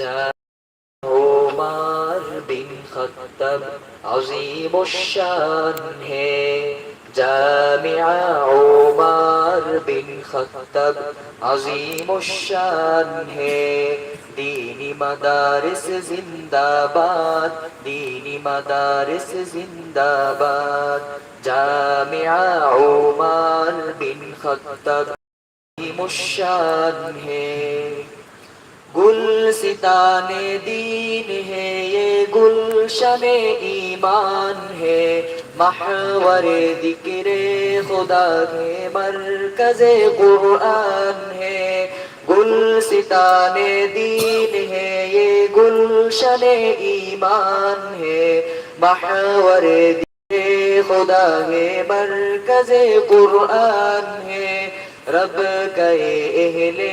جاء عمر بن خطاب عظيم الشان ہے جامع عمر بن خطاب عظیم الشان ہے دینی مدارس زندہ باد دینی مدارس زندہ باد جامع عمر بن خطاب عظیم الشان ہے गुलसितान दीन है, ये गुलशन ईमान है। महवर दिक्रे खुदा के मरकज कुरान है। गुलसितान दीन है, ये गुलशन ईमान है। महवर दिक्रे खुदा के मरकज कुरान है। रब के अहले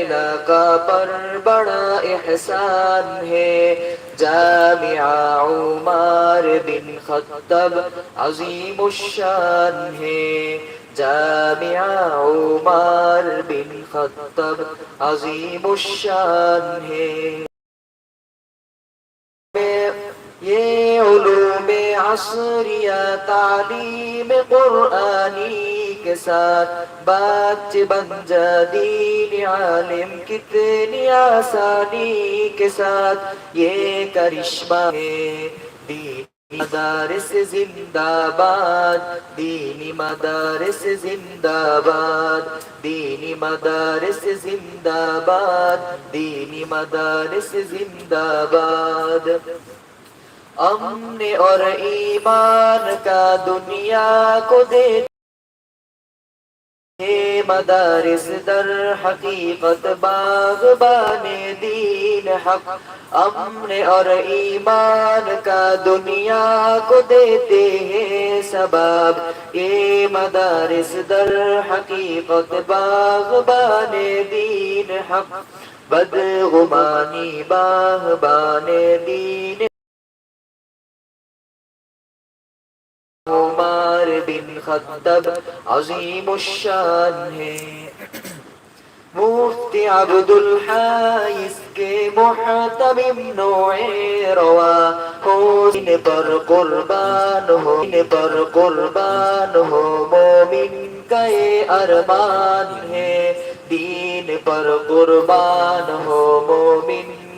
इलाका पर बड़ा احسان ہے۔ جامعہ عمر بن خطب عظیم الشان ہے۔ جامعہ عمر بن خطب عظیم الشان ہے۔ یہ عصریا تعلیم قرآنی کے ساتھ بچے بن جدید عالم کتنی آسانی کے ساتھ یہ کرشمہ ہے دین مدارس زندہ باد دینی مدارس زندہ باد دینی مدارس زندہ باد دینی مدارس زندہ باد अमन और ईमान का दुनिया को दे हे मदारिस दर हकीकत बागबान दीन हक अमन और ईमान का दुनिया को देते हैं सबब ये मदारिस दर हकीकत बागबान दीन हक बदगुमानी बागबान दीन عمر بن خطب عظيم الشان ہے مفتی عبد الحائز کے محتمم نوع روا حسین پر قربان ہو پر قربان ہو مومن کا ارمان ہے دین پر قربان ہو مومن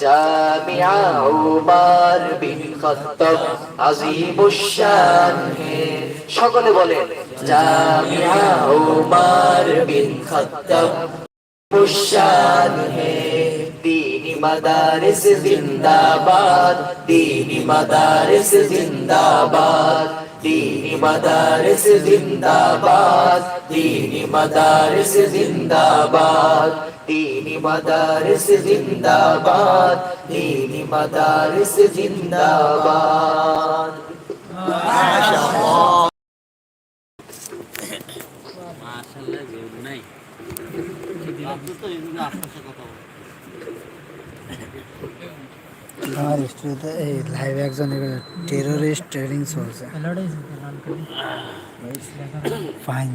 جامع عبار بن خطب عظیم সকলে বলে, জামিয়া উমার বিন খত্তাব মুশান হে। তিনি মাদারিস জিন্দাবাদ তিনি মাদারিস জিন্দাবাদ তিনি মাদারিস জিন্দাবাদ তিনি मदारिस जिंदाबाद दीनी मदारिस जिंदाबाद মাশাআল্লাহ জোর নাই আপনি তো এগুলো আশপাশে কথা বলেন আমার স্টুডিওতে এই লাইভে একজন টেরোরিস্ট ট্রেনিং চলছে ফাইন